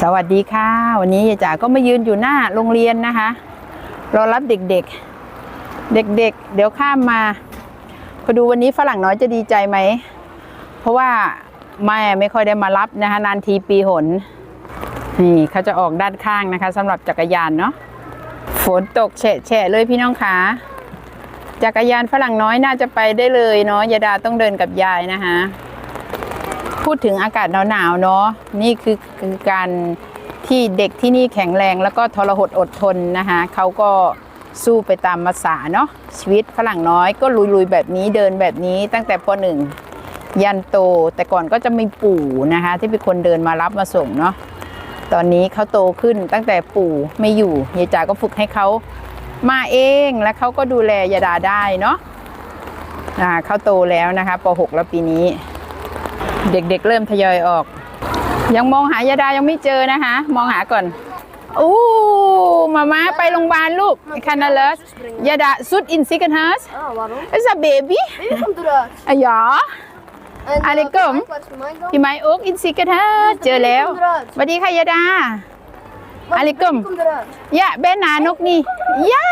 สวัสดีค่ะ วันนี้ยายจ๋าก็มายืนอยู่หน้าโรงเรียนนะคะ รอรับเด็กๆ เด็กๆเดี๋ยวข้ามมาพอดูวันนี้ฝรั่งน้อยจะดีใจไหม เพราะว่าแม่ไม่ค่อยได้มารับนะคะ นานทีปีหน นี่เขาจะออกด้านข้างนะคะสำหรับจักรยานเนาะฝนตกแฉะๆเลยพี่น้องคะจักรยานฝรั่งน้อยน่าจะไปได้เลยเนาะยายดาต้องเดินกับยายนะคะ พูดถึงอากาศหนาวๆเนาะนี่คือคือการที่เด็กที่นี่แข็งแรงแล้วก็ทรหดอดทนนะคะเขาก็สู้ไปตามภาษาเนาะชีวิตฝรั่งน้อยก็ลุยๆแบบนี้เดินแบบนี้ตั้งแต่ปหนึ่งยันโต แต่ก่อนก็จะมีปู่นะคะ ที่เป็นคนเดินมารับมาส่งเนาะตอนนี้เขาโตขึ้นตั้งแต่ปู่ไม่อยู่ยายจ๋าก็ฝึกให้เขามาเองและเขาก็ดูแลยาดาได้เนาะเขาโตแล้วนะคะป .6 แล้วปีนี้ เด็กๆเริ่มทยอยออก ยังมองหายาดายังไม่เจอนะคะ มองหาก่อนอู้มามาไปโรงพยาบาลลูกคันนาเลสยาดาสุดอินซิกันฮัส Ah, waarom? is a baby Baby komt eruit. อะหยอ En Ah, dit eh, komt. Mike, wat is voor mij dan? พี่ไม้โอ๊กอินซิกันฮัสเจอแล้วสวัสดีค่ะยาดา Wat, Allee, baby kom. komt eruit. ยะเบนนานกนี่ยา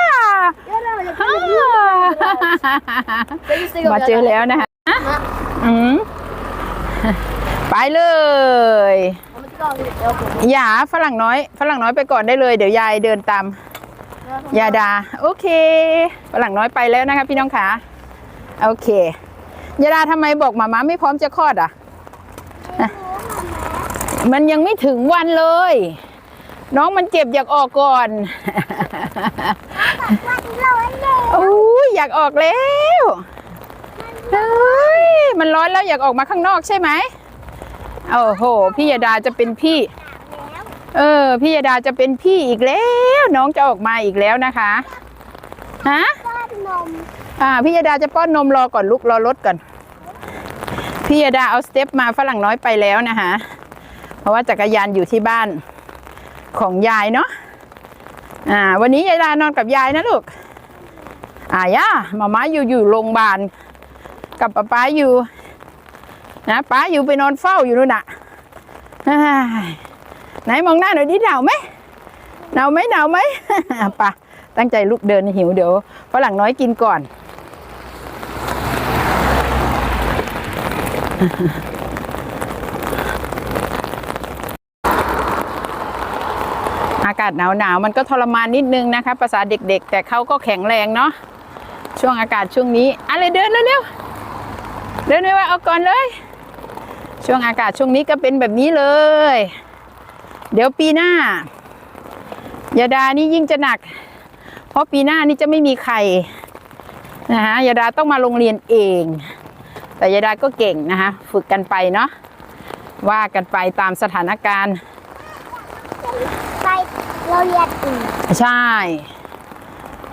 มาเจอแล้วนะคะอืม ไปเลย dan moet ik al weer helpen. อย่าฝรั่งน้อย ฝรั่งน้อยไปก่อนได้เลย เดี๋ยวยายเดินตาม Ja, dan- ยาดา โอเค ฝรั่งน้อยไปแล้วนะคะพี่น้องขาโอเคยาดาทำไมบอกหมาม้าไม่พร้อมจะคลอดอะฮะมันยังไม่ถึงวันเลย น้องมันเจ็บอยากออกก่อนโอ้ยอยากออกแล้ว เฮ้ยมันร้อนแล้วอยากออกมาข้างนอกใช่ไหมโอ้โห พี่ยาดาจะเป็นพี่ เออ พี่ยาดาจะเป็นพี่อีกแล้ว น้องจะออกมาอีกแล้วนะคะ ฮะอ่า พี่ยาดาจะป้อนนมรอก่อนลูกรอรถก่อน พี่ยาดาเอาสเต็ปมาฝรั่งน้อยไปแล้วนะคะ เพราะว่าจักรยานอยู่ที่บ้านของยายเนาะ อ่า วันนี้ยายดานอนกับยายนะลูก อ่าย่ามาม่าอยู่อยู่โรงพยาบาล กับป้าป้าอยู่ นะป้าอยู่ไปนอนเฝ้าอยู่นู่นน่ะไหนมองหน้าหน่อยดิหนาวไหมหนาวไหมหนาวไหมปะตั้งใจลุกเดินหิวเดี๋ยวฝรั่งน้อยกินก่อน อากาศหนาวหนาวมันก็ทรมานนิดนึงนะคะภาษาเด็กๆ แต่เขาก็แข็งแรงเนาะช่วงอากาศช่วงนี้ อะไรเดินเร็วๆ เดินไม่ว่าเอาก่อนเลย ช่วงอากาศช่วงนี้ก็เป็นแบบนี้เลย เดี๋ยวปีหน้ายาดานี่ยิ่งจะหนัก เพราะปีหน้านี่จะไม่มีใครนะฮะยาดาต้องมาโรงเรียนเอง แต่ยาดาก็เก่งนะคะฝึกกันไปเนาะว่ากันไปตามสถานการณ์ ไปเราเรียนอื่นใช่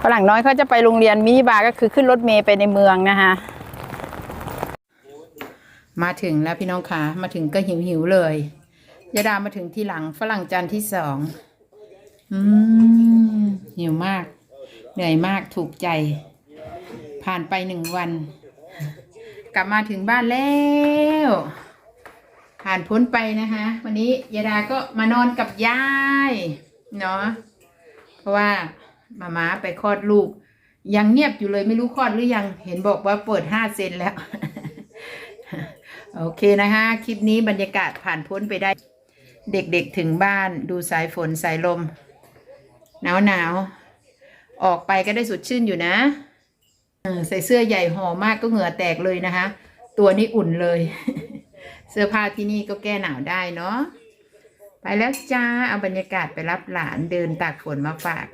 ฝรั่งน้อยเขาจะไปโรงเรียนมินิบาร์ก็คือขึ้นรถเมย์ไปในเมืองนะคะ มาถึงแล้วพี่น้องคะมาถึงก็หิวหิวๆเลยยาดามาถึงที่หลังฝรั่งจานที่สองอืมหิวมาก เหนื่อยมากถูกใจ ผ่านไปหนึ่งวัน กลับมาถึงบ้านแล้ว ผ่านพ้นไปนะคะ วันนี้ยาดาก็มานอนกับยายเนาะเพราะว่ามาม้าไปคลอดลูก ยังเงียบอยู่เลยไม่รู้คลอดหรือยัง เห็นบอกว่าเปิดห้าเซนแล้ว โอเคนะคะคลิปนี้บรรยากาศผ่านพ้นไปได้ เด็กๆถึงบ้านดูสายฝนสายลม หนาวหนาวๆออกไปก็ได้สดชื่นอยู่นะใส่เสื้อใหญ่ห่อมากก็เหงื่อแตกเลยนะคะ ตัวนี้อุ่นเลย เสื้อผ้าที่นี่ก็แก้หนาวได้เนาะไปแล้วจ้าเอาบรรยากาศไปรับหลานเดินตากฝนมาฝาก